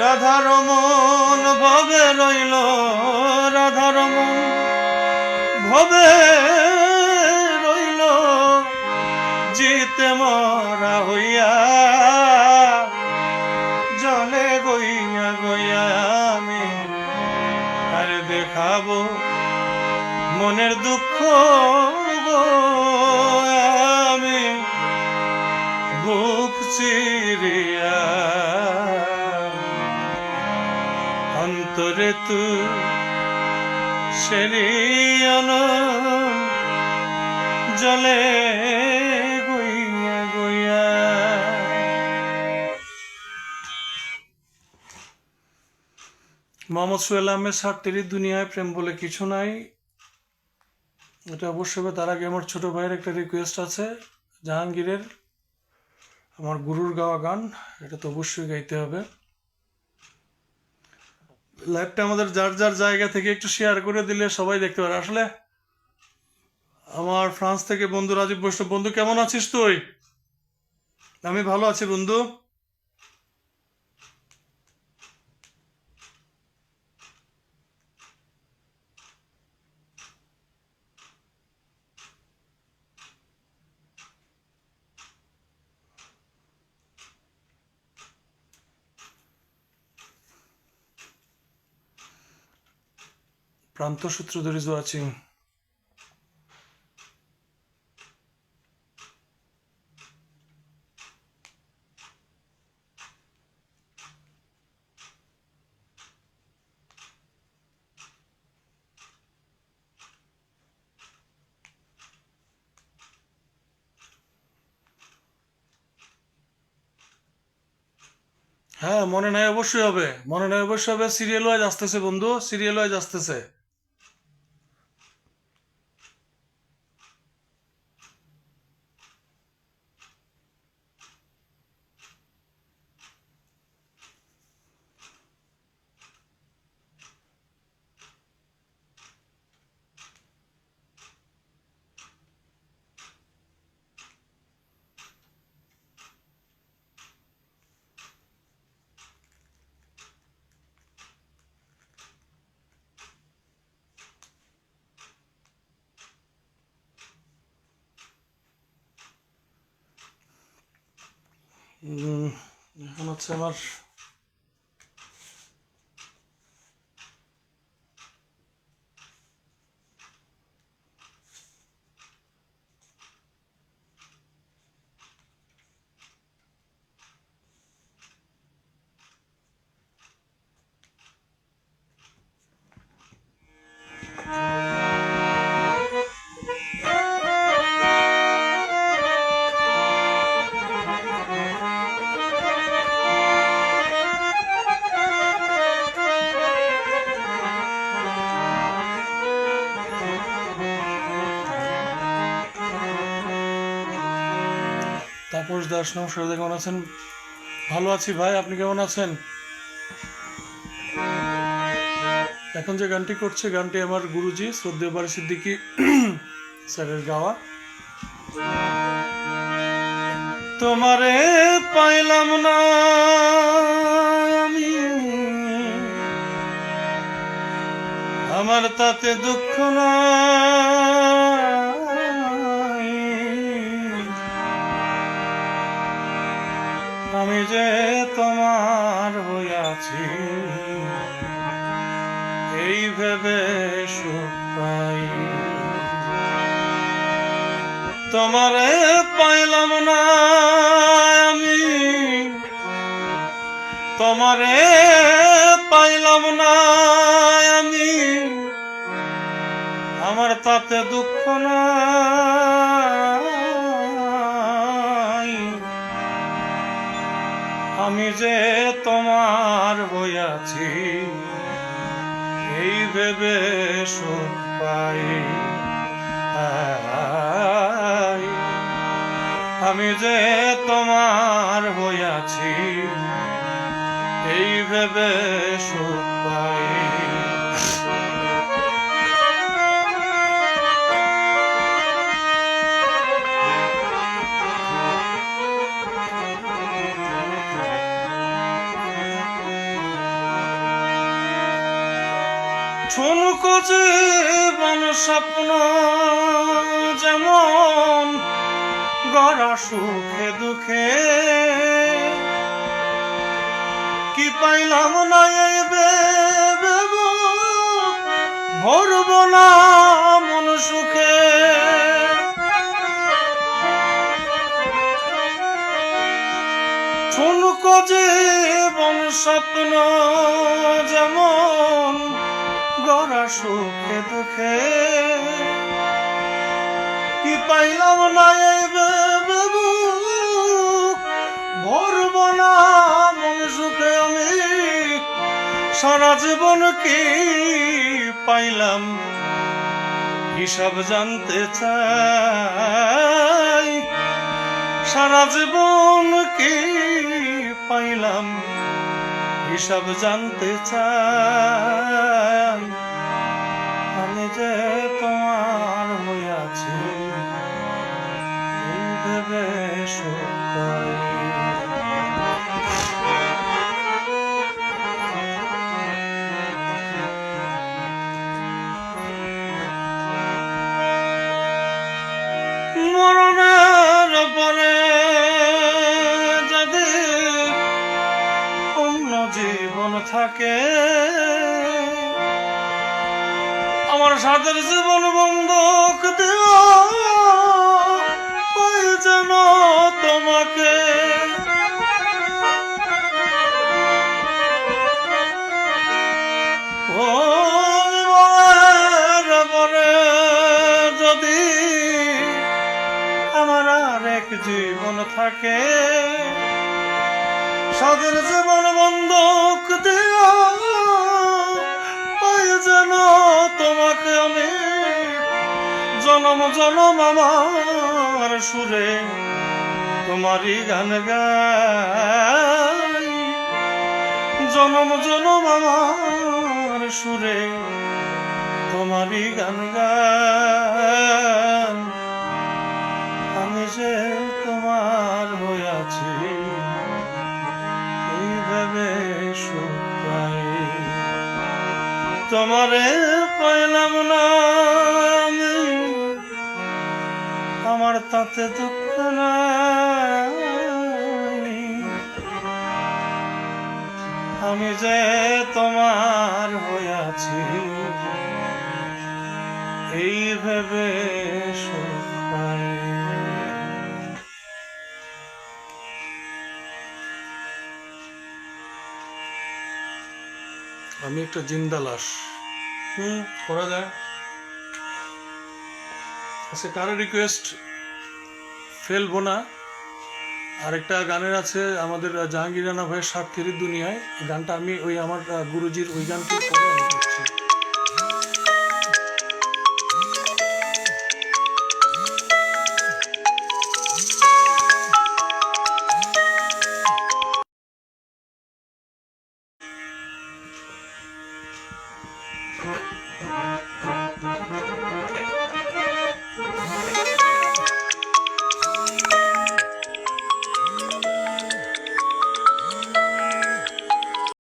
রাধার মন ভবে রইল রাধার মন ভবে রইল। জিতে মরা হইয়া, জলে গইয়া গইয়া আমি আর দেখাবো মনের দুঃখ আমি বুক চিরিয়া অন্তরে তু সেরিয়ন জলে গইয়া গইয়া মোহাম্মদ সোহেল আহমেদ সাতটির দুনিয়ায় প্রেম বলে কিছু নাই এটা অবশ্যই। তার আগে আমার ছোট ভাইয়ের একটা রিকোয়েস্ট আছে, জাহাঙ্গীরের, আমার গুরুর গাওয়া গান, এটা তো অবশ্যই গাইতে হবে লাইভটা আমাদের যার যার জায়গা থেকে একটু শেয়ার করে দিলে সবাই দেখতে পারে। আসলে আমার ফ্রান্স থেকে বন্ধু রাজীব বৈষ্ণব, বন্ধু কেমন আছিস তুই? আমি ভালো আছি বন্ধু। প্রান্ত সূত্র ধরে জো আছি। হ্যাঁ মনে নাই, অবশ্যই হবে। মনে নাই, অবশ্যই হবে। সিরিয়াল ওয়াইজ আসতেছে বন্ধু। সিরিয়াল ওয়াইজ আসতেছে। এখন হচ্ছে আমার তাপস দাস নমস্কার কেমন আছেন? ভালো আছি ভাই, আপনি কেমন আছেন? এখন যে গানটি করছে, গানটি আমার গুরুজি শ্রদ্ধেয় বাড়ি সিদ্দিকি স্যারের গাওয়া। তোমারে পাইলাম না আমি। আমার তাতে দুঃখ নাই। তোমারে পাইলাম না আমি। তোমারে পাইলাম না আমি। আমার তাতে দুঃখ নাই। আমি যে তোমার হইয়াছি এই ভেবে সুখ পাই। আমি যে তোমার হইয়াছি এই ভেবে সুখ পাই। স্বপ্ন যেমন গড়া সুখে দুঃখে। কি পাইলাম না এই ভেবে ভরব না মন সুখে। ঠুনকো জীবন স্বপ্ন যেমন গড়া সুখে দুঃখে। কি পাইলাম না এই ভেবে বুক ভরব না, মন সুখে আমি সারা জীবন কি পাইলাম? হিসাব জানতে চাই, সারা জীবন কি পাইলাম? হিসাব জানতে চাই, আমি যে থাকে। আমার সাথের জীবন বন্ধক ওই যেন তোমাকে। যদি আমার আর এক জীবন থাকে সাদের জীবন বন্ধক দেয়া ওই যেন তোমাকে আমি জনম জনম আমার সুরে তোমারই গান গাই। জনম জনম আমার সুরে তোমারই গান গাই। আমি যে তোমার হইয়াছি এই তোমারে পাইলাম না আমার তাতে দুঃখ নাই। আমি যে তোমার হইয়াছি এই ভেবে আমি একটা জিন্দা লাশ। হুম, করা যায়। আচ্ছা কারও রিকোয়েস্ট ফেলব না। আরেকটা গানের আছে আমাদের জাহাঙ্গীর রানা ভাইয়ের সাতক্ষীর দুনিয়ায়। গানটা আমি, ওই আমার গুরুজির ওই গানটি আমি করছি। ค่ะ